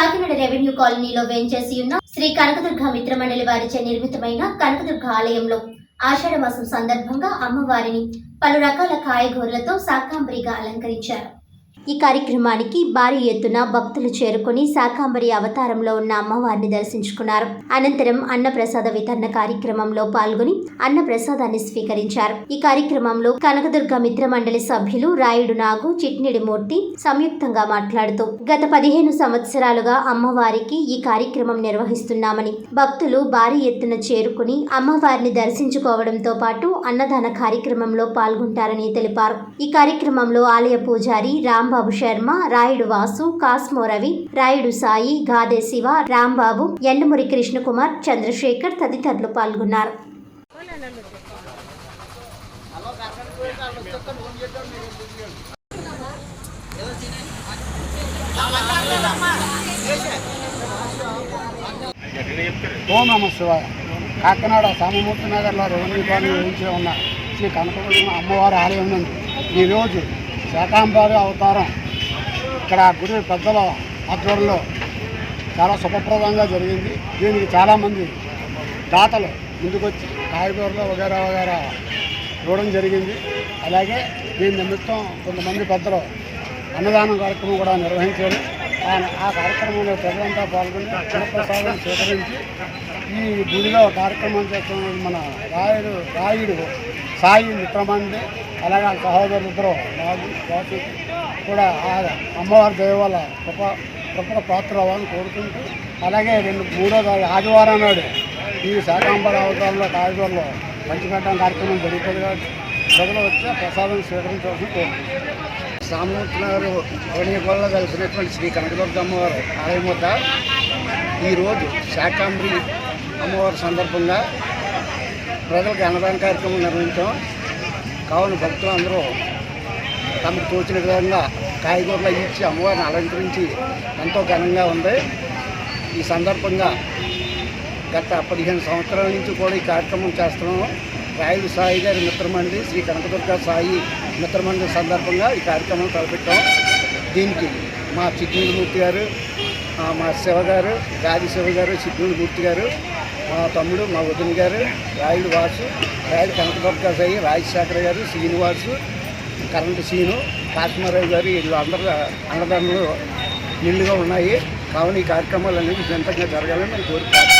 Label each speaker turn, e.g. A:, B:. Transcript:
A: Kakinada revenue కాలనీలో వేంచేసి ఉన్న శ్రీ కనకదుర్గ మిత్రమండలి వారిచే నిర్మితమైన కనకదుర్గ ఆలయంలో ఆషాఢ మాసం సందర్భంగా అమ్మవారిని పలు రకాల కాయగూరలతో శాకాంబరిగా అలంకరించారు. ఈ కార్యక్రమానికి భారీ ఎత్తున భక్తులు చేరుకుని శాకాంబరి అవతారంలో ఉన్న అమ్మవారిని దర్శించుకున్నారు. అనంతరం అన్నప్రసాద వితరణ కార్యక్రమంలో పాల్గొని అన్నప్రసాదాన్ని స్వీకరించారు. ఈ కార్యక్రమంలో కనకదుర్గ మిత్ర మండలి సభ్యులు రాయుడు నాగు చిట్నిడి మూర్తి సంయుక్తంగా మాట్లాడుతూ గత పదిహేను సంవత్సరాలుగా అమ్మవారికి ఈ కార్యక్రమం నిర్వహిస్తున్నామని భక్తులు భారీ ఎత్తున చేరుకుని అమ్మవారిని దర్శించుకోవడంతో పాటు అన్నదాన కార్యక్రమంలో పాల్గొంటారని తెలిపారు. ఈ కార్యక్రమంలో ఆలయ పూజారి రాంబాబు రాంబాబు శర్మ రాయుడు వాసు కాస్మో రవి రాయుడు సాయి గాదే శివ రాంబాబు ఎండమురి కృష్ణకుమార్ చంద్రశేఖర్ తదితరులు పాల్గొన్నారు.
B: ఓం నమ శివాయ. కాకినాడ సామమూర్తి నగర్లో రెవెన్యూ కాలనీ వేయించి ఉన్న శ్రీ కనకదుర్గ అమ్మవారి ఆలయం నుండి ఈరోజు శాకాంబారి అవతారం. ఇక్కడ గుడి పెద్దల ఆధ్వర్యంలో చాలా శుభప్రదంగా జరిగింది. దీనికి చాలామంది దాతలు ముందుకొచ్చి కాయగూరలు వగేరా వగేరా ఇవ్వడం జరిగింది. అలాగే దీని నిమిత్తం కొంతమంది పెద్దలు అన్నదానం కార్యక్రమం కూడా నిర్వహించారు. ఆ ఆ కార్యక్రమంలో ప్రజలంతా పాల్గొని అన్నప్రసాదం స్వీకరించి ఈ గుడిలో కార్యక్రమం చేస్తున్న మన రాయుడు రాయుడు సాయి మిత్రమంది అలాగే ఆ ఇద్దరు రాజు రాజు కూడా ఆ అమ్మవారి దయ కృప కృపల పాత్ర అవ్వాలని కోరుకుంటూ అలాగే రెండు మూడో ఆదివారం నాడు ఈ శాకాంబర అవతారంలో కాయగూరలో పంచిపెట్టడం కార్యక్రమం జరుగుతుంది కాబట్టి ప్రజలు వచ్చి ప్రసాదం స్వీకరించవలసిన కోరుకుంటున్నాను సామూర్తినగర్ వేణిగోళ్ళలో కలిసినటువంటి శ్రీ కనకదుర్గ అమ్మవారు ఆలయం వద్ద ఈరోజు శాకాంబరి అమ్మవారి సందర్భంగా ప్రజలకు అన్నదాన కార్యక్రమం నిర్వహించాం. కావున భక్తులు అందరూ తమకు తోచిన విధంగా కాయగూరలు ఇచ్చి అమ్మవారిని అలంకరించి ఎంతో ఘనంగా ఉంది. ఈ సందర్భంగా గత పదిహేను సంవత్సరాల నుంచి కూడా ఈ కార్యక్రమం చేస్తున్నాము. రాయుడు సాయి గారి మిత్రమండి శ్రీ కనకదుర్గ సాయి మిత్రమండి సందర్భంగా ఈ కార్యక్రమం తలపెట్టాం. దీనికి మా చిట్నూరుమూర్తి గారు మా శివ గారు గాది శివ గారు చిట్నూరుమూర్తి గారు మా తమ్ముడు మా వదిన గారు రాయుడు వాసు రాయుడు కనకదుర్గ సాయి రాజశేఖర్ గారు శ్రీనివాసు కరెంటు సీను కాశ్మీరావు గారు వీళ్ళు అందరూ అన్నదానంలో నిల్లుగా ఉన్నాయి. కావున ఈ కార్యక్రమాలు అనేవి విజయంతంగా జరగాలని నేను కోరుకుంటున్నాను